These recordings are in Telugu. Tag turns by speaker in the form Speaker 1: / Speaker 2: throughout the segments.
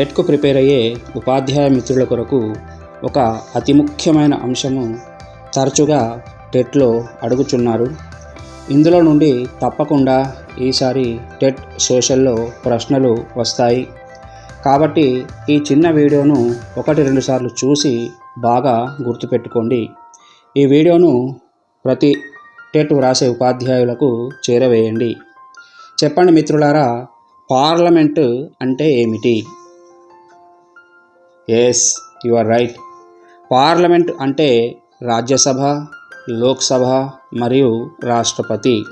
Speaker 1: టెట్కు ప్రిపేర్ అయ్యే ఉపాధ్యాయ మిత్రుల కొరకు ఒక అతి ముఖ్యమైన అంశము తరచుగా టెట్లో అడుగుచున్నారు. ఇందులో నుండి తప్పకుండా ఈసారి టెట్ సోషల్లో ప్రశ్నలు వస్తాయి. కాబట్టి ఈ చిన్న వీడియోను ఒకటి రెండు సార్లు చూసి బాగా గుర్తుపెట్టుకోండి. ఈ వీడియోను ప్రతి టెట్ వ్రాసే ఉపాధ్యాయులకు చేరవేయండి. చెప్పండి మిత్రులారా పార్లమెంటు అంటే ఏమిటి? Yes you are right parliament అంటే రాజ్యసభ లోక్సభ మరియు రాష్ట్రపతి.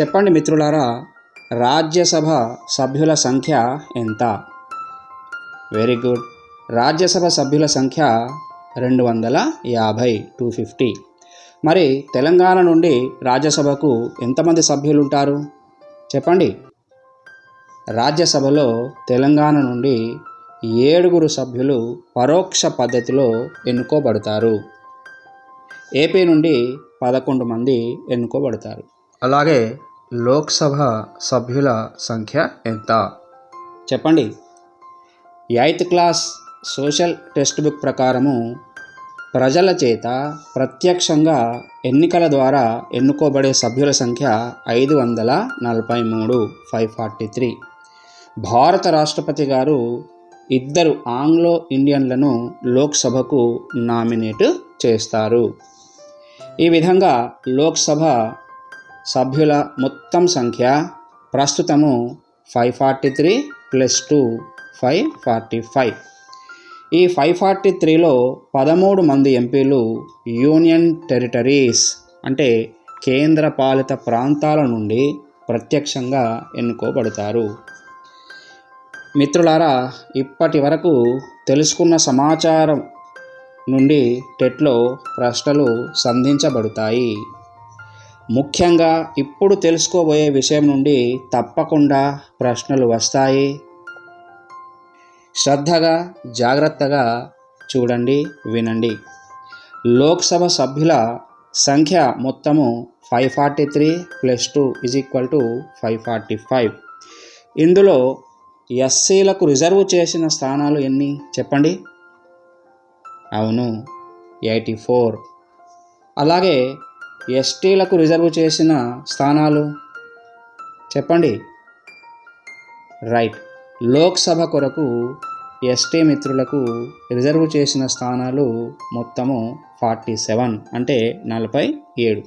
Speaker 1: చెప్పండి మిత్రులారా రాజ్యసభ సభ్యుల సంఖ్య ఎంత? వెరీ గుడ్ రాజ్యసభ సభ్యుల సంఖ్య రెండు వందల యాభై టూ ఫిఫ్టీ మరి తెలంగాణ నుండి రాజ్యసభకు ఎంతమంది సభ్యులు ఉంటారు చెప్పండి. రాజ్యసభలో తెలంగాణ నుండి ఏడుగురు సభ్యులు పరోక్ష పద్ధతిలో ఎన్నుకోబడతారు. ఏపీ నుండి పదకొండు మంది ఎన్నుకోబడతారు. అలాగే లోక్సభ సభ్యుల సంఖ్య ఎంత? చెప్పండి. Eighth class social text book ప్రకారము ప్రజల చేత ప్రత్యక్షంగా ఎన్నికల ద్వారా ఎన్నుకోబడే సభ్యుల సంఖ్య ఐదు వందల నలభై మూడు ఫైవ్ ఫార్టీ త్రీ. భారత రాష్ట్రపతి గారు ఇద్దరు ఆంగ్లో ఇండియన్లను లోక్సభకు నామినేట్ చేస్తారు. ఈ విధంగా లోక్సభ సభ్యుల మొత్తం సంఖ్య ప్రస్తుతము five forty three plus two five forty five ఈ ఫైవ్ ఫార్టీ త్రీలో పదమూడు మంది ఎంపీలు యూనియన్ టెరిటరీస్ అంటే కేంద్రపాలిత ప్రాంతాల నుండి ప్రత్యక్షంగా ఎన్నుకోబడతారు. మిత్రులారా ఇప్పటి వరకు తెలుసుకున్న సమాచారం నుండి టెట్లో ప్రశ్నలు సంధించబడతాయి. ముఖ్యంగా ఇప్పుడు తెలుసుకోబోయే విషయం నుండి తప్పకుండా ప్రశ్నలు వస్తాయి. శ్రద్ధగా జాగ్రత్తగా చూడండి వినండి. లోక్సభ సభ్యుల సంఖ్య మొత్తము five forty three plus two is equal to five forty five ఇందులో ఎస్సీలకు రిజర్వ్ చేసిన స్థానాలు ఎన్ని? చెప్పండి. అవును ఎయిటీ ఫోర్. అలాగే ఎస్టీలకు రిజర్వ్ చేసిన స్థానాలు? చెప్పండి. రైట్. లోక్సభ కొరకు ఎస్టీ మిత్రులకు రిజర్వ్ చేసిన స్థానాలు మొత్తము ఫార్టీ సెవెన్ అంటే నలభై ఏడు.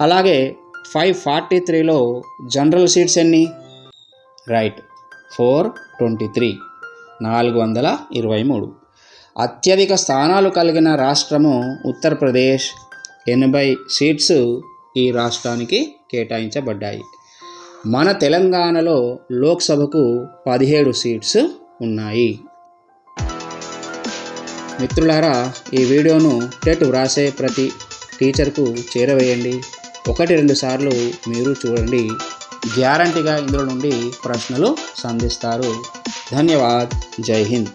Speaker 1: అలాగే ఫైవ్ ఫార్టీ త్రీలో జనరల్ సీట్స్ ఎన్ని? రైట్. Four twenty three. నాలుగు వందల ఇరవై మూడు. అత్యధిక స్థానాలు కలిగిన రాష్ట్రము ఉత్తరప్రదేశ్. ఎనభై సీట్స్ ఈ రాష్ట్రానికి కేటాయించబడ్డాయి. మన తెలంగాణలో లోక్సభకు పదిహేడు సీట్స్ ఉన్నాయి. మిత్రులారా ఈ వీడియోను టెట్ వ్రాసే ప్రతి టీచర్కు చేరవేయండి. ఒకటి రెండు సార్లు మీరు చూడండి. గ్యారంటీగా ఇందులో నుండి ప్రశ్నలు సంధిస్తారు. ధన్యవాద్. జై హింద్.